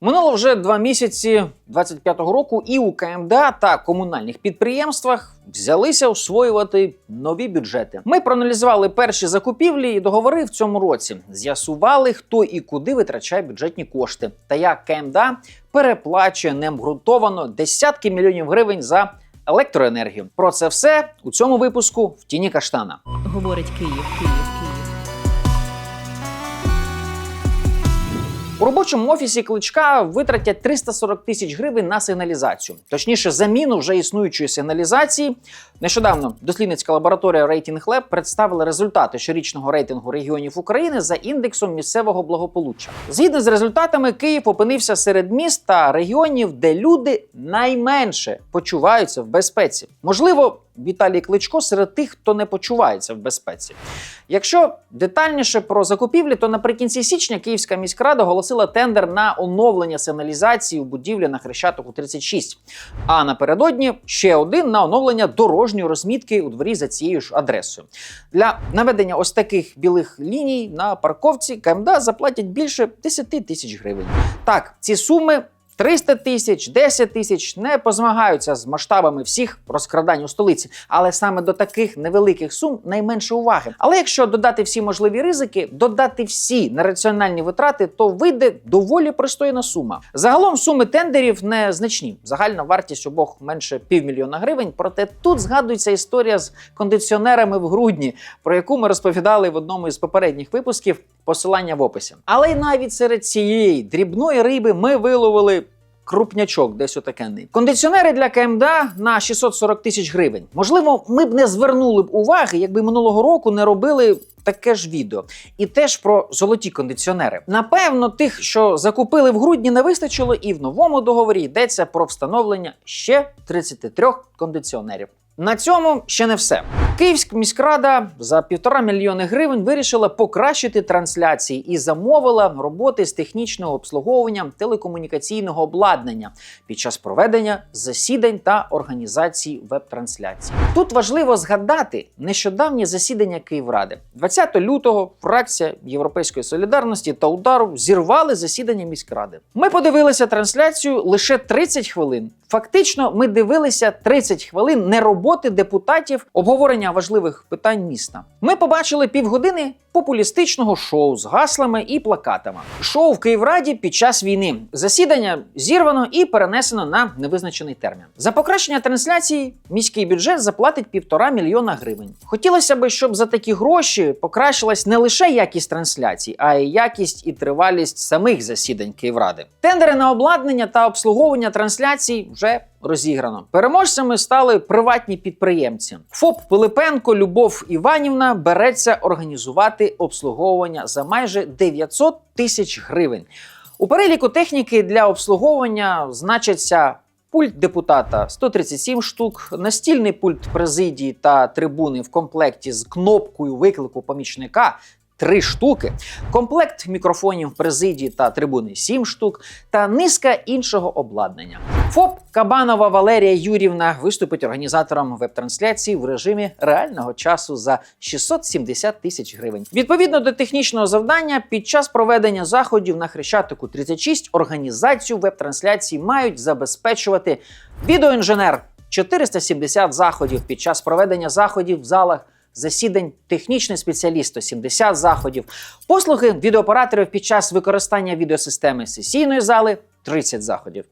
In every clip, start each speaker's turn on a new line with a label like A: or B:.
A: Минуло вже два місяці 25-го року, і у КМДА та комунальних підприємствах взялися освоювати нові бюджети. Ми проаналізували перші закупівлі і договори в цьому році. З'ясували, хто і куди витрачає бюджетні кошти, та як КМДА переплачує необґрунтовано десятки мільйонів гривень за електроенергію. Про це все у цьому випуску в тіні каштана.
B: Говорить Київ, Київ, Київ.
A: У робочому офісі кличка витратять 340 тисяч гривень на сигналізацію, точніше, заміну вже існуючої сигналізації. Нещодавно дослідницька лабораторія Rating Lab представила результати щорічного рейтингу регіонів України за індексом місцевого благополуччя. Згідно з результатами, Київ опинився серед міст та регіонів, де люди найменше почуваються в безпеці. Можливо, Віталій Кличко серед тих, хто не почувається в безпеці. Якщо детальніше про закупівлі, то наприкінці січня Київська міськрада оголосила тендер на оновлення сигналізації у будівлі на Хрещатику 36. А напередодні ще один на оновлення дорожньої розмітки у дворі за цією ж адресою. Для наведення ось таких білих ліній на парковці КМДА заплатять більше 10 тисяч гривень. Так, ці суми 300 тисяч, 10 тисяч не позмагаються з масштабами всіх розкрадань у столиці, але саме до таких невеликих сум найменше уваги. Але якщо додати всі можливі ризики, додати всі нераціональні витрати, то вийде доволі пристойна сума. Загалом суми тендерів не значні. Загальна вартість обох менше півмільйона гривень. Проте тут згадується історія з кондиціонерами в грудні, про яку ми розповідали в одному із попередніх випусків. Посилання в описі. Але й навіть серед цієї дрібної риби ми виловили крупнячок, десь отакенний. Кондиціонери для КМДА на 640 тисяч гривень. Можливо, ми б не звернули б уваги, якби минулого року не робили. Таке ж відео, і теж про золоті кондиціонери. Напевно, тих, що закупили в грудні, не вистачило, і в новому договорі йдеться про встановлення ще 33 кондиціонерів. На цьому ще не все. Київська міськрада за півтора мільйони гривень вирішила покращити трансляції і замовила роботи з технічного обслуговування телекомунікаційного обладнання під час проведення засідань та організації веб-трансляцій. Тут важливо згадати нещодавнє засідання Київради. 20 лютого фракція Європейської солідарності та удару зірвали засідання міськради. Ми подивилися трансляцію лише 30 хвилин. Фактично, ми дивилися 30 хвилин не роботи депутатів, обговорення важливих питань міста. Ми побачили півгодини популістичного шоу з гаслами і плакатами. Шоу в Київраді під час війни. Засідання зірвано і перенесено на невизначений термін. За покращення трансляції міський бюджет заплатить півтора мільйона гривень. Хотілося б, щоб за такі гроші покращилась не лише якість трансляцій, а й якість і тривалість самих засідань Київради. Тендери на обладнання та обслуговування трансляцій вже розіграно. Переможцями стали приватні підприємці. ФОП Пилипенко Любов Іванівна береться організувати обслуговування за майже 900 тисяч гривень. У переліку техніки для обслуговування значаться. Пульт депутата 137 штук, настільний пульт президії та трибуни в комплекті з кнопкою виклику помічника 3 штуки, комплект мікрофонів президії та трибуни 7 штук, та низка іншого обладнання. ФОП Кабанова Валерія Юрівна виступить організатором веб-трансляції в режимі реального часу за 670 тисяч гривень. Відповідно до технічного завдання, під час проведення заходів на Хрещатику 36 організацію веб-трансляції мають забезпечувати відеоінженер 470 заходів під час проведення заходів в залах. Засідань технічний спеціаліст 170 заходів, послуги відеооператорів під час використання відеосистеми сесійної зали 30 заходів.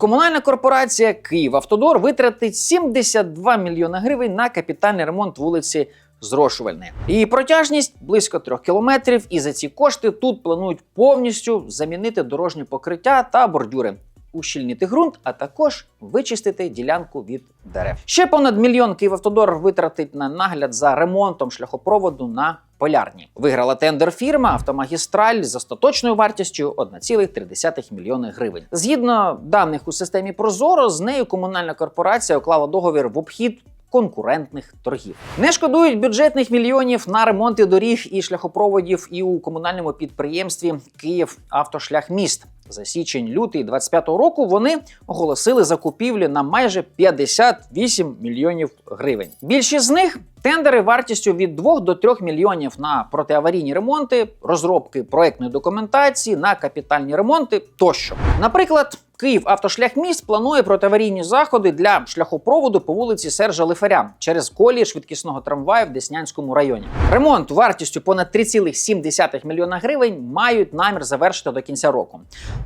A: Комунальна корпорація Київавтодор витратить 72 мільйони гривень на капітальний ремонт вулиці Зрошувальної. Її протяжність близько трьох кілометрів, і за ці кошти тут планують повністю замінити дорожнє покриття та бордюри. Ущільнити ґрунт, а також вичистити ділянку від дерев. Ще понад мільйон Київавтодор витратить на нагляд за ремонтом шляхопроводу на полярні. Виграла тендер фірма Автомагістраль з остаточною вартістю 1,3 мільйони гривень. Згідно даних у системі Прозоро, з нею комунальна корпорація уклала договір в обхід. Конкурентних торгів не шкодують бюджетних мільйонів на ремонти доріг і шляхопроводів і у комунальному підприємстві Київ Автошлях міст. За січень-лютий 25-го року вони оголосили закупівлі на майже 58 мільйонів гривень. Більшість з них тендери вартістю від 2 до 3 мільйонів на протиаварійні ремонти, розробки проектної документації, на капітальні ремонти тощо. Наприклад. Київ автошляхміст планує протиаварійні заходи для шляхопроводу по вулиці Сержа Лифаря через колії швидкісного трамваю в Деснянському районі. Ремонт вартістю понад 3,7 мільйона гривень мають намір завершити до кінця року.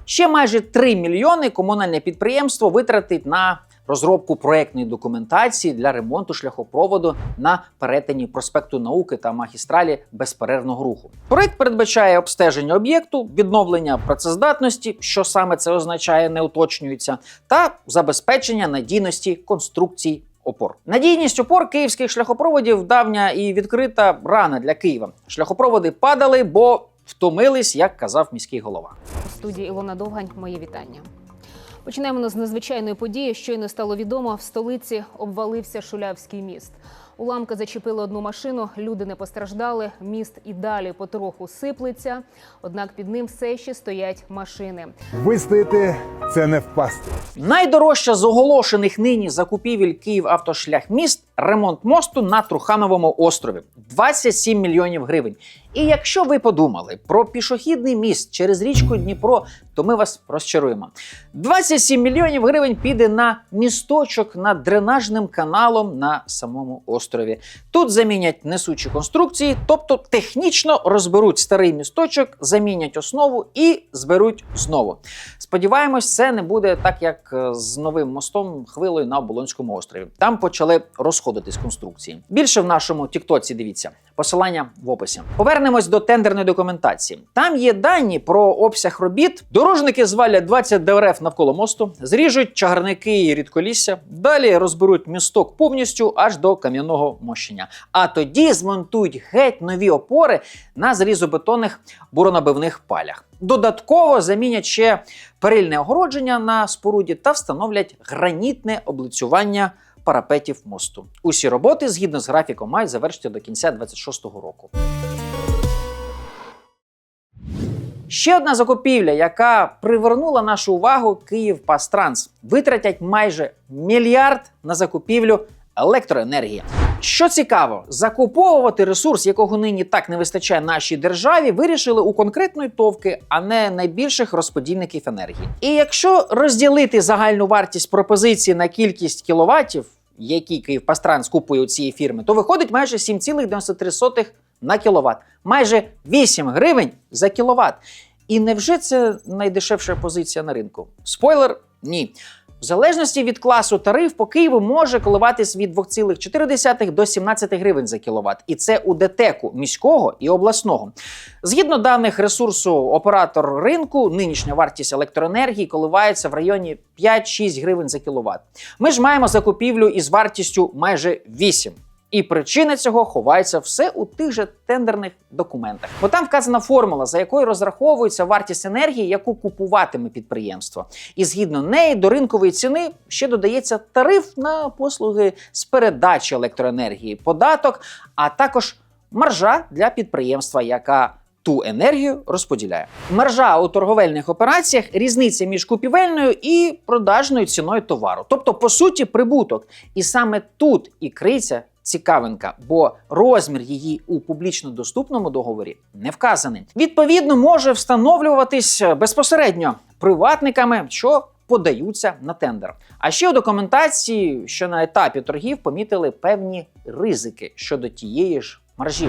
A: Ще майже 3 мільйони комунальне підприємство витратить на розробку проектної документації для ремонту шляхопроводу на перетині проспекту науки та магістралі безперервного руху. Проект передбачає обстеження об'єкту, відновлення працездатності, що саме це означає, не уточнюється, та забезпечення надійності конструкцій. Опор надійність опор київських шляхопроводів давня і відкрита рана для Києва. Шляхопроводи падали, бо втомились, як казав міський голова.
B: У студії Ілона Довгань. Мої вітання. Починаємо з надзвичайної події. Щойно стало відомо, в столиці обвалився Шулявський міст. Уламка зачепили одну машину, люди не постраждали. Міст і далі потроху сиплеться. Однак під ним все ще стоять машини.
C: Вистояти це не впасти.
A: Найдорожча з оголошених нині закупівель Київ-Автошляхміст ремонт мосту на Трухановому острові 27 мільйонів гривень. І якщо ви подумали про пішохідний міст через річку Дніпро, то ми вас розчаруємо. 27 мільйонів гривень піде на місточок над дренажним каналом на самому острові. Тут замінять несучі конструкції, тобто технічно розберуть старий місточок, замінять основу і зберуть знову. Сподіваємось, це не буде так, як е, з новим мостом хвилою на Оболонському острові. Там почали розходитись конструкції. Більше в нашому Тіктоці дивіться. Посилання в описі. Повернемось до тендерної документації. Там є дані про обсяг робіт. Дорожники звалять 20 ДРФ навколо мосту, зріжуть чагарники і рідколісся. Далі розберуть місток повністю аж до кам'яного мощення. А тоді змонтують геть нові опори на зрізобетонних буронабивних палях. Додатково замінять ще перильне огородження на споруді та встановлять гранітне облицювання парапетів мосту. Усі роботи, згідно з графіком, мають завершити до кінця 26-го року. Ще одна закупівля, яка привернула нашу увагу Київ Пастранс. Витратять майже мільярд на закупівлю електроенергії. Що цікаво, закуповувати ресурс, якого нині так не вистачає нашій державі, вирішили у конкретної товки, а не найбільших розподільників енергії. І якщо розділити загальну вартість пропозиції на кількість кіловатів, які Київпастранс купує у цієї фірми, то виходить майже 7,93 на кіловат, майже 8 гривень за кіловат. І невже це найдешевша позиція на ринку? Спойлер ні. В залежності від класу тариф по Києву може коливатись від 2,4 до 17 гривень за кіловат. І це у ДТЕКу міського і обласного. Згідно даних ресурсу оператор ринку, нинішня вартість електроенергії коливається в районі 5-6 гривень за кіловат. Ми ж маємо закупівлю із вартістю майже 8. І причина цього ховається все у тих же тендерних документах. Бо там вказана формула, за якою розраховується вартість енергії, яку купуватиме підприємство. І згідно неї до ринкової ціни ще додається тариф на послуги з передачі електроенергії, податок, а також маржа для підприємства, яка ту енергію розподіляє. Маржа у торговельних операціях різниця між купівельною і продажною ціною товару, тобто, по суті, прибуток. І саме тут і криється цікавинка, бо розмір її у публічно доступному договорі не вказаний. Відповідно, може встановлюватись безпосередньо приватниками, що подаються на тендер. А ще у документації, що на етапі торгів помітили певні ризики щодо тієї ж маржі.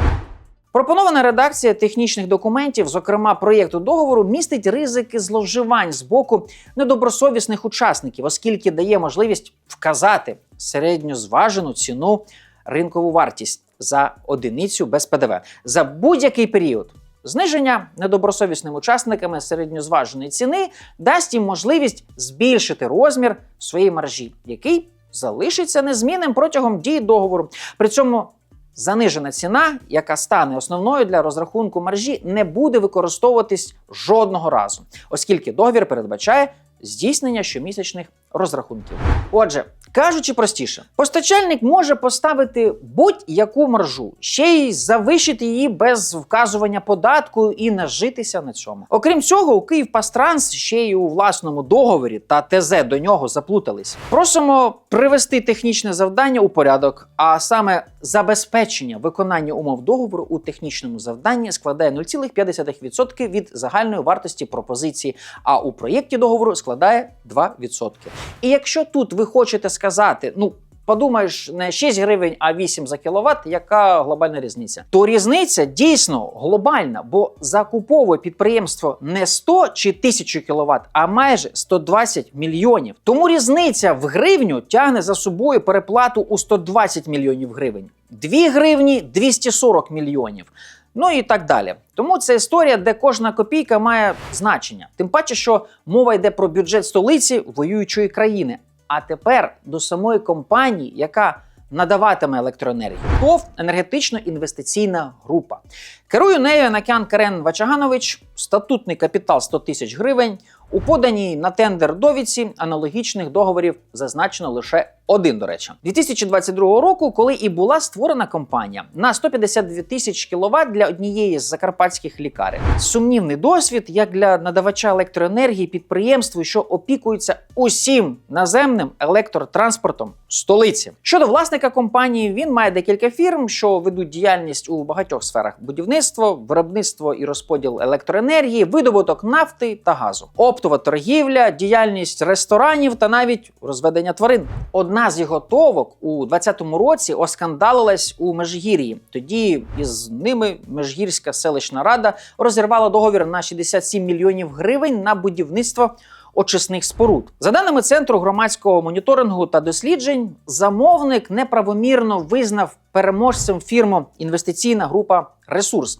A: Пропонована редакція технічних документів, зокрема проєкту договору, містить ризики зловживань з боку недобросовісних учасників, оскільки дає можливість вказати середньозважену ціну ринкову вартість за одиницю без ПДВ за будь-який період. Зниження недобросовісними учасниками середньозваженої ціни дасть їм можливість збільшити розмір своєї маржі, який залишиться незмінним протягом дії договору. При цьому занижена ціна, яка стане основною для розрахунку маржі, не буде використовуватись жодного разу, оскільки договір передбачає здійснення щомісячних розрахунків. Отже, Кажучи простіше, постачальник може поставити будь-яку маржу, ще й завищити її без вказування податку і нажитися на цьому. Окрім цього, у Київпастранс ще й у власному договорі та ТЗ до нього заплутались. Просимо привести технічне завдання у порядок, а саме забезпечення виконання умов договору у технічному завданні складає 0,5% від загальної вартості пропозиції, а у проєкті договору складає 2%. І якщо тут ви хочете сказати, ну. Подумаєш, не 6 гривень, а 8 за кіловат, яка глобальна різниця? То різниця дійсно глобальна, бо закуповує підприємство не 100 чи 1000 кіловат, а майже 120 мільйонів. Тому різниця в гривню тягне за собою переплату у 120 мільйонів гривень. 2 гривні 240 мільйонів. Ну і так далі. Тому це історія, де кожна копійка має значення. Тим паче, що мова йде про бюджет столиці воюючої країни. А тепер до самої компанії, яка надаватиме електроенергію. ТОВ енергетично-інвестиційна група. Керує нею Накян Карен Вачаганович, статутний капітал 100 тисяч гривень. У поданій на тендер довідці аналогічних договорів зазначено лише один, до речі. 2022 року, коли і була створена компанія на 152 тисяч кіловат для однієї з закарпатських лікарень. Сумнівний досвід як для надавача електроенергії підприємству, що опікується усім наземним електротранспортом столиці. Щодо власника компанії, він має декілька фірм, що ведуть діяльність у багатьох сферах: будівництво, виробництво і розподіл електроенергії, видобуток нафти та газу, оптова торгівля, діяльність ресторанів та навіть розведення тварин. Одна з його у 2020 році оскандалилась у Межгір'ї. Тоді із ними Межгірська селищна рада розірвала договір на 67 мільйонів гривень на будівництво очисних споруд. За даними центру громадського моніторингу та досліджень, замовник неправомірно визнав переможцем фірму інвестиційна група Ресурс.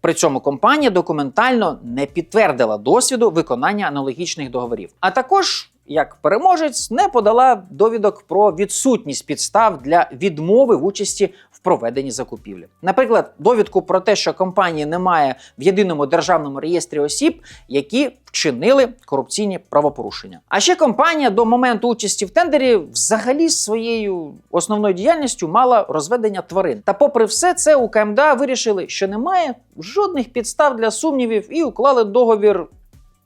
A: При цьому компанія документально не підтвердила досвіду виконання аналогічних договорів. А також, як переможець, не подала довідок про відсутність підстав для відмови в участі в проведенні закупівлі. Наприклад, довідку про те, що компанії немає в єдиному державному реєстрі осіб, які вчинили корупційні правопорушення. А ще компанія до моменту участі в тендері взагалі своєю основною діяльністю мала розведення тварин. Та, попри все це, у КМДА вирішили, що немає жодних підстав для сумнівів і уклали договір.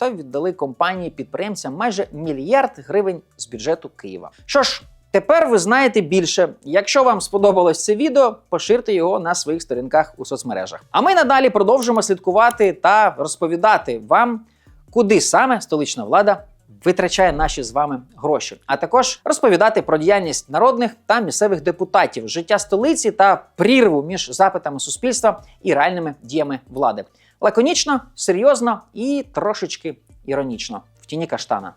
A: Та віддали компанії підприємцям майже мільярд гривень з бюджету Києва. Що ж, тепер ви знаєте більше. Якщо вам сподобалось це відео, поширте його на своїх сторінках у соцмережах. А ми надалі продовжимо слідкувати та розповідати вам, куди саме столична влада витрачає наші з вами гроші, а також розповідати про діяльність народних та місцевих депутатів, життя столиці та прірву між запитами суспільства і реальними діями влади. Лаконічно, серйозно і трошечки іронічно в тіні каштана.